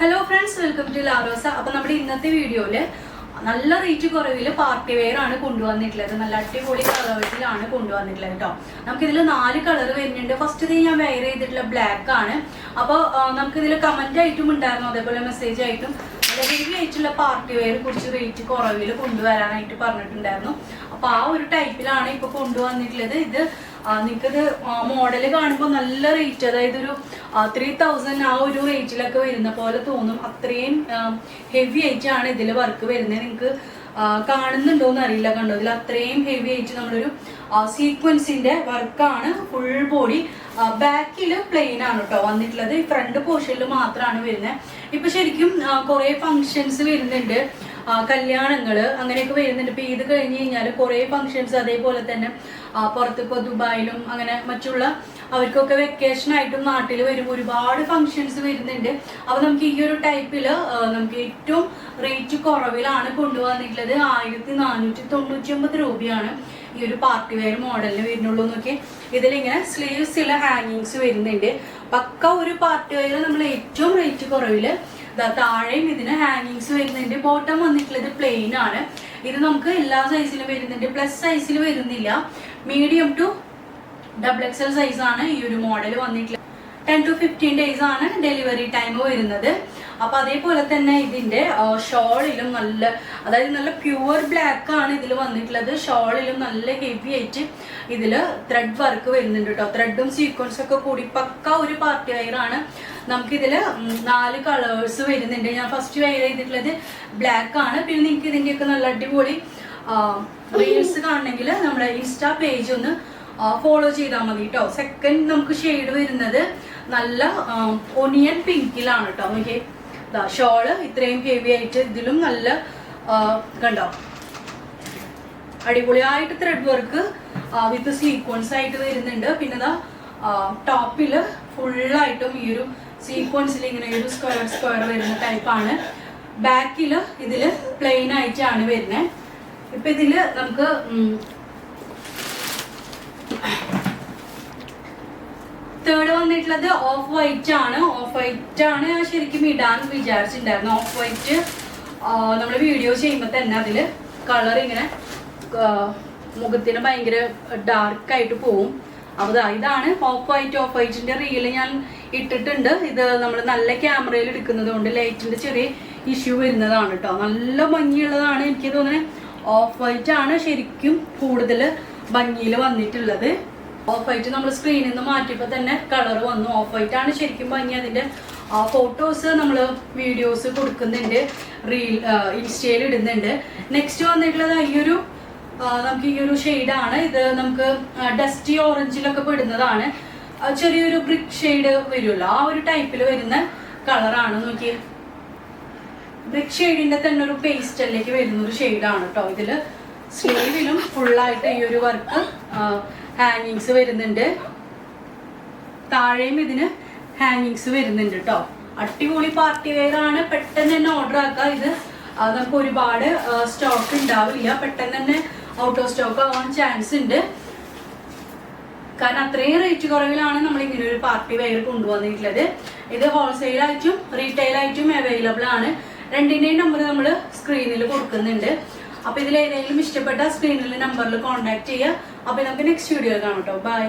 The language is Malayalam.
Hello friends welcome to Larosa അപ്പൊ നമ്മുടെ ഇന്നത്തെ വീഡിയോയിൽ നല്ല റേറ്റ് കുറവിൽ പാർട്ടി വെയർ ആണ് കൊണ്ടുവന്നിട്ടുള്ളത്. നല്ല അടിപൊളി കളേഴ്സിലാണ് കൊണ്ടുവന്നിട്ടുള്ളത് കേട്ടോ നമുക്കിതിൽ നാല് കളർ വരുന്നുണ്ട്. ഫസ്റ്റ് ഞാൻ വെയർ ചെയ്തിട്ടുള്ള ബ്ലാക്ക് ആണ്. അപ്പോൾ നമുക്കിതിൽ കമന്റ് ആയിട്ടും ഉണ്ടായിരുന്നു. അതേപോലെ മെസ്സേജ് ആയിട്ടും. ആയിട്ടുള്ള പാർട്ടി വെയർ കുറിച്ച് റേറ്റ് കുറവിൽ കൊണ്ടുവരാനായിട്ട് പറഞ്ഞിട്ടുണ്ടായിരുന്നു. അപ്പൊ ആ ഒരു ടൈപ്പിലാണ് ഇപ്പൊ കൊണ്ടുവന്നിട്ടുള്ളത്. ഇത് നിങ്ങൾക്കിത് മോഡൽ കാണുമ്പോൾ നല്ല റേറ്റ് അതായത് ഒരു ത്രീ തൗസൻഡ് ആ ഒരു റേറ്റിലൊക്കെ വരുന്ന പോലെ തോന്നും. അത്രയും ഹെവി ആയിട്ടാണ് ഇതിൽ വർക്ക് വരുന്നത്. നിങ്ങൾക്ക് കാണുന്നുണ്ടോന്ന് അറിയില്ല കണ്ടോ? ഇതിൽ അത്രയും ഹെവി ആയിട്ട് നമ്മളൊരു സീക്വൻസിന്റെ വർക്കാണ് ഫുൾ ബോഡി ബാക്കിൽ പ്ലെയിൻ ആണ് കേട്ടോ വന്നിട്ടുള്ളത്. ഈ ഫ്രണ്ട് പോർഷനിൽ മാത്രമാണ് വരുന്നത് ഇപ്പൊ ശരിക്കും കുറെ ഫങ്ഷൻസ് വരുന്നുണ്ട്. കല്യാണങ്ങൾ അങ്ങനെയൊക്കെ വരുന്നുണ്ട്. ഇപ്പൊ ഇത് കഴിഞ്ഞ് കഴിഞ്ഞാൽ കുറെ ഫങ്ഷൻസ് അതേപോലെ തന്നെ പുറത്തിപ്പോ ദുബായിലും അങ്ങനെ മറ്റുള്ള അവർക്കൊക്കെ വെക്കേഷൻ ആയിട്ടും നാട്ടിൽ വരുമ്പോൾ ഒരുപാട് ഫങ്ഷൻസ് വരുന്നുണ്ട്. അപ്പൊ നമുക്ക് ഈ ഒരു ടൈപ്പിൽ നമുക്ക് ഏറ്റവും റേറ്റ് കുറവിലാണ് കൊണ്ടുവന്നിട്ടുള്ളത്. ആയിരത്തി നാനൂറ്റി തൊണ്ണൂറ്റി ഒമ്പത് രൂപയാണ് ഈ ഒരു പാർട്ടി വെയർ മോഡലിന് വരുന്നുള്ളൂ എന്നൊക്കെ. ഇതിലിങ്ങനെ സ്ലീവ്സ് ചില ഹാങ്ങിങ്സ് വരുന്നുണ്ട്. പക്ക ഒരു പാർട്ടി വെയർ നമ്മൾ ഏറ്റവും റേറ്റ് കുറവിൽ ദാ താഴെയും ഇതിന് ഹാങ്ങിങ്സ് വരുന്നുണ്ട്. ബോട്ടം വന്നിട്ടുള്ളത് പ്ലെയിൻ ആണ്. ഇത് നമുക്ക് എല്ലാ സൈസിലും വരുന്നുണ്ട്. പ്ലസ് സൈസിൽ വരുന്നില്ല. Medium to double XL size ആണ് ഈ ഒരു മോഡൽ വന്നിട്ടുള്ളത്. ടെൻ ടു ഫിഫ്റ്റീൻ ഡേയ്സ് ആണ് ഡെലിവറി ടൈം വരുന്നത്. അപ്പൊ അതേപോലെ തന്നെ ഇതിന്റെ ഷോളിലും നല്ല അതായത് നല്ല പ്യുവർ ബ്ലാക്ക് ആണ് ഇതിൽ വന്നിട്ടുള്ളത്. ഷോളിലും നല്ല ഹെവി ആയിട്ട് ഇതിൽ ത്രെഡ് വർക്ക് വരുന്നുണ്ട് കേട്ടോ ത്രെഡും സീക്വൻസും ഒക്കെ കൂടി പക്ക ഒരു പാർട്ടി വെയർ ആണ്. നമുക്കിതിൽ ഉം നാല് കളേഴ്സ് വരുന്നുണ്ട്. ഞാൻ ഫസ്റ്റ് വെയർ ചെയ്തിട്ടുള്ളത് ബ്ലാക്ക് ആണ്. പിന്നെ നിങ്ങൾക്ക് ഇതിന്റെയൊക്കെ നല്ല അടിപൊളി റീൽസ് കാണണമെങ്കിൽ നമ്മുടെ ഇൻസ്റ്റാ പേജ് ഒന്ന് ഫോളോ ചെയ്താൽ മതി കേട്ടോ സെക്കൻഡ് നമുക്ക് ഷെയ്ഡ് വരുന്നത് നല്ല ഒനിയൻ പിങ്കിലാണ് കേട്ടോ നോക്കിയേ. ഷോൾ ഇത്രയും ഹെവി ആയിട്ട് ഇതിലും നല്ല കണ്ടോ? അടിപൊളിയായിട്ട് ത്രെഡ് വർക്ക് വിത്ത് സീക്വൻസ് ആയിട്ട് വരുന്നുണ്ട്. പിന്നെ ടോപ്പിൽ ഫുള്ളായിട്ടും ഈ ഒരു സീക്വൻസിൽ ഇങ്ങനെ ഒരു സ്ക്വയർ സ്ക്വയർ വരുന്ന ടൈപ്പാണ് ബാക്കിൽ ഇതിൽ പ്ലെയിൻ ആയിട്ടാണ് വരുന്നത് ഇപ്പൊ ഇതിൽ നമുക്ക് തേർഡ് വന്നിട്ടുള്ളത് ഓഫ് വൈറ്റ് ആണ്. ഓഫ് വൈറ്റ് ആണ് ഞാൻ ശരിക്കും ഇടാൻ വിചാരിച്ചിട്ടുണ്ടായിരുന്നു. ഓഫ് വൈറ്റ് നമ്മൾ വീഡിയോ ചെയ്യുമ്പോൾ തന്നെ അതിൽ കളർ ഇങ്ങനെ മുഖത്തിന് ഭയങ്കര ഡാർക്ക് ആയിട്ട് പോവും. അപ്പോൾ ഇതാണ് ഓഫ് വൈറ്റ് ഓഫ് വൈറ്റിന്റെ റീൽ ഞാൻ ഇട്ടിട്ടുണ്ട്. ഇത് നമ്മൾ നല്ല ക്യാമറയിൽ എടുക്കുന്നത് കൊണ്ട് ലൈറ്റിന്റെ ചെറിയ ഇഷ്യൂ വരുന്നതാണ് കേട്ടോ നല്ല ഭംഗിയുള്ളതാണ് എനിക്ക് തോന്നുന്നത് ഓഫ് വൈറ്റ് ആണ് ശരിക്കും കൂടുതൽ ഭംഗിയിൽ വന്നിട്ടുള്ളത്. ഓഫ് വൈറ്റ് നമ്മൾ സ്ക്രീനിൽ നിന്ന് മാറ്റിയപ്പോൾ തന്നെ കളർ വന്നു. ഓഫ് വൈറ്റ് ആണ് ശരിക്കും ഭംഗി. അതിന്റെ ഫോട്ടോസ് നമ്മൾ വീഡിയോസ് കൊടുക്കുന്നുണ്ട്. റീൽ ഇൻസ്റ്റയിൽ ഇടുന്നുണ്ട്. നെക്സ്റ്റ് വന്നിട്ടുള്ളത് ഈ ഒരു നമുക്ക് ഈ ഒരു ഷെയ്ഡാണ് ഇത് നമുക്ക് ഡസ്റ്റി ഓറഞ്ചിലൊക്കെ പെടുന്നതാണ്. ചെറിയൊരു ബ്രിക് ഷെയ്ഡ് വരുമല്ലോ. ആ ഒരു ടൈപ്പിൽ വരുന്ന കളറാണ് നോക്കിയേ. ബ്രിക് ഷെയ്ഡിന്റെ തന്നെ ഒരു പേസ്റ്റലിലേക്ക് വരുന്ന ഒരു ഷെയ്ഡാണ് കേട്ടോ ഇതിൽ. സ്ലീവിലും ഫുള്ളായിട്ട് ഈ ഒരു വർക്ക് ഹാങ്ങിങ്സ് വരുന്നുണ്ട്. താഴെയും ഇതിന് ഹാങ്ങിങ്സ് വരുന്നുണ്ട് കേട്ടോ അടിപൊളി പാർട്ടി വെയർ ആണ്. പെട്ടെന്ന് തന്നെ ഓർഡർ ആക്കുക. ഇത് നമുക്ക് ഒരുപാട് സ്റ്റോക്ക് ഉണ്ടാവില്ല. പെട്ടെന്ന് തന്നെ ഔട്ട് ഓഫ് സ്റ്റോക്ക് ആവാൻ ചാൻസ് ഉണ്ട്. കാരണം അത്രയും റേറ്റ് കുറവിലാണ് നമ്മൾ ഇങ്ങനെ ഒരു പാർട്ടി വെയർ കൊണ്ടുവന്നിട്ടുള്ളത്. ഇത് ഹോൾസെയിൽ ആയിട്ടും റീറ്റെയിൽ ആയിട്ടും അവൈലബിൾ ആണ്. രണ്ടിന്റെയും നമ്പർ നമ്മൾ സ്ക്രീനിൽ കൊടുക്കുന്നുണ്ട്. അപ്പൊ ഇതിൽ ഏതെങ്കിലും ഇഷ്ടപ്പെട്ട സ്ക്രീനിലെ നമ്പറിൽ കോൺടാക്ട് ചെയ്യുക. അപ്പൊ നമുക്ക് നെക്സ്റ്റ് വീഡിയോ കാണാം കേട്ടോ ബൈ